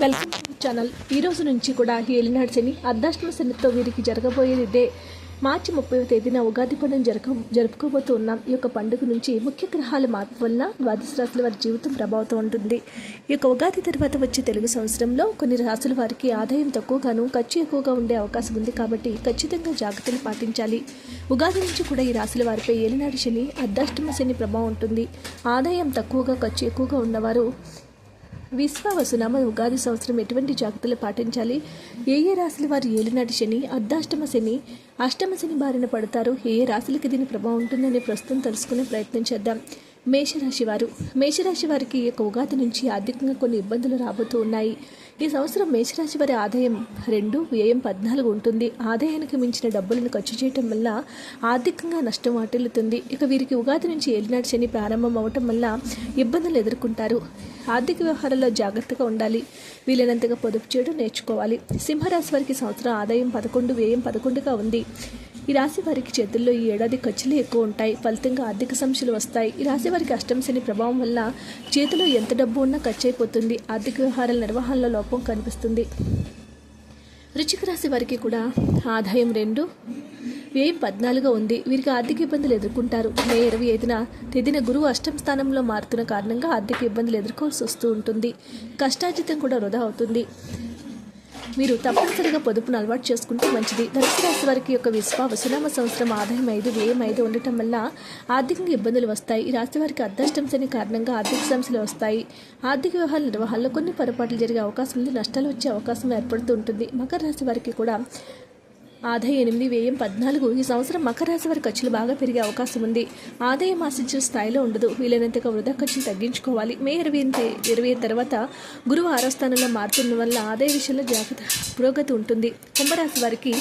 Welcome to channel. ఈ రోజు నుంచి కూడా ఏలినాడు శని అర్ధాష్టమ శనితో వీరికి జరగబోయేది ఇదే. మార్చి ముప్పై తేదీన ఉగాది పండుగ జరగ జరుపుకోబోతూ ఉన్నాం ఈ యొక్క పండుగ నుంచి ముఖ్య గ్రహాల మార్పు వలన ద్వాదశ రాశుల వారి జీవితం ప్రభావితం ఉంటుంది. ఈ యొక్క ఉగాది తర్వాత వచ్చే తెలుగు సంవత్సరంలో కొన్ని రాశుల వారికి ఆదాయం తక్కువగాను ఖర్చు ఎక్కువగా ఉండే అవకాశం ఉంది కాబట్టి ఖచ్చితంగా జాగ్రత్తలు పాటించాలి. ఉగాది నుంచి కూడా ఈ రాశుల వారిపై ఏలినాడు శని అర్ధాష్టమ శని ప్రభావం ఉంటుంది. ఆదాయం తక్కువగా ఖర్చు ఎక్కువగా ఉన్నవారు విశ్వావసునామ ఉగాది సంవత్సరం ఎటువంటి జాగ్రత్తలు పాటించాలి? ఏ ఏ రాశుల వారు ఏలినాటి శని అర్ధాష్టమ శని అష్టమ శని బారిన పడతారు? ఏ ఏ రాశులకి దీని ప్రభావం ఉంటుందని ప్రస్తుతం తెలుసుకునే ప్రయత్నం చేద్దాం. మేషరాశి వారు. మేషరాశి వారికి ఒక యొక్క ఉగాది నుంచి ఆర్థికంగా కొన్ని ఇబ్బందులు రాబోతూ ఉన్నాయి. ఈ సంవత్సరం మేషరాశి వారి ఆదాయం రెండు వ్యయం పద్నాలుగు ఉంటుంది. ఆదాయానికి మించిన డబ్బులను ఖర్చు చేయటం వల్ల ఆర్థికంగా నష్టం వాటిల్లుతుంది. ఇక వీరికి ఉగాది నుంచి ఏలినాటి శని ప్రారంభం అవటం వల్ల ఇబ్బందులు ఎదుర్కొంటారు. ఆర్థిక వ్యవహారాల్లో జాగ్రత్తగా ఉండాలి. వీలైనంతగా పొదుపు చేయడం నేర్చుకోవాలి. సింహరాశి వారికి సంవత్సరం ఆదాయం పదకొండు వ్యయం పదకొండుగా ఉంది. ఈ రాశి వారికి చేతుల్లో ఈ ఏడాది ఖర్చులు ఎక్కువ ఉంటాయి. ఫలితంగా ఆర్థిక సమస్యలు వస్తాయి. ఈ రాశి వారికి అష్టంశని ప్రభావం వల్ల చేతిలో ఎంత డబ్బు ఉన్నా ఖర్చు అయిపోతుంది ఆర్థిక వ్యవహారాల నిర్వహణలో లోపం కనిపిస్తుంది. వృచ్చిక రాశి వారికి కూడా ఆదాయం రెండు వ్యయం పద్నాలుగు ఉంది. వీరికి ఆర్థిక ఇబ్బందులు ఎదుర్కొంటారు. మే ఇరవై ఐదున తేదీన గురువు అష్టం స్థానంలో మారుతున్న కారణంగా ఆర్థిక ఇబ్బందులు ఎదుర్కోవాల్సి వస్తూ ఉంటుంది. కష్టార్జితం కూడా వృధా అవుతుంది. మీరు తప్పనిసరిగా పొదుపును అలవాటు చేసుకుంటే మంచిది. ధనుసు రాశి వారికి యొక్క విశ్వ వసునామ సంవత్సరం ఆదాయం ఐదు వ్యయం ఐదు ఉండటం వల్ల ఆర్థికంగా ఇబ్బందులు వస్తాయి. ఈ రాశి వారికి అదృష్టం శని కారణంగా ఆర్థిక సమస్యలు వస్తాయి. ఆర్థిక వ్యవహార నిర్వహణలో కొన్ని పొరపాట్లు జరిగే అవకాశం ఉంది. నష్టాలు వచ్చే అవకాశం ఏర్పడుతూ ఉంటుంది. మకర రాశి వారికి కూడా ఆదాయం ఎనిమిది వ్యయం పద్నాలుగు ఈ సంవత్సరం మకర రాశి వారి ఖర్చులు బాగా పెరిగే అవకాశం ఉంది. ఆదాయం ఆశించిన స్థాయిలో ఉండదు. వీలైనంతగా వృధా ఖర్చులు తగ్గించుకోవాలి. మే ఇరవై ఇరవై తర్వాత గురువు ఆరో స్థానంలో మారుతున్న వల్ల ఆదాయ విషయంలో జాగ్రత్త పురోగతి ఉంటుంది. కుంభరాశి వారికి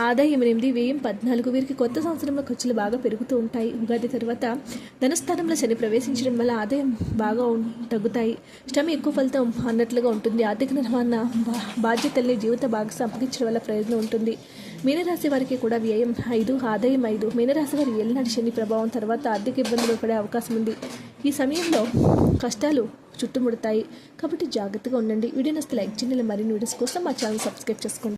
ఆదాయం ఎనిమిది వ్యయం పద్నాలుగు వీరికి కొత్త సంవత్సరంలో ఖర్చులు బాగా పెరుగుతూ ఉంటాయి. ఉగాది తర్వాత ధనస్థానంలో శని ప్రవేశించడం వల్ల ఆదాయం బాగా తగ్గుతాయి. శ్రమ ఎక్కువ ఫలితం అన్నట్లుగా ఉంటుంది. ఆర్థిక నిర్వహణ బా- బాధ్యతల్ని జీవిత భాగస్వామి అప్పగించడం వల్ల ప్రయోజనం ఉంటుంది. మీనరాశి వారికి కూడా వ్యయం ఐదు ఆదాయం ఐదు. మీనరాశి వారి ఏలినాటి శని ప్రభావం తర్వాత ఆర్థిక ఇబ్బందులు పడే అవకాశం ఉంది. ఈ సమయంలో కష్టాలు చుట్టుముడతాయి. కాబట్టి జాగ్రత్తగా ఉండండి. వీడియో నస్తే లైక్ చేయండి. మరిన్ని వీడియోస్ కోసం మా ఛానల్ సబ్స్క్రైబ్ చేసుకోండి.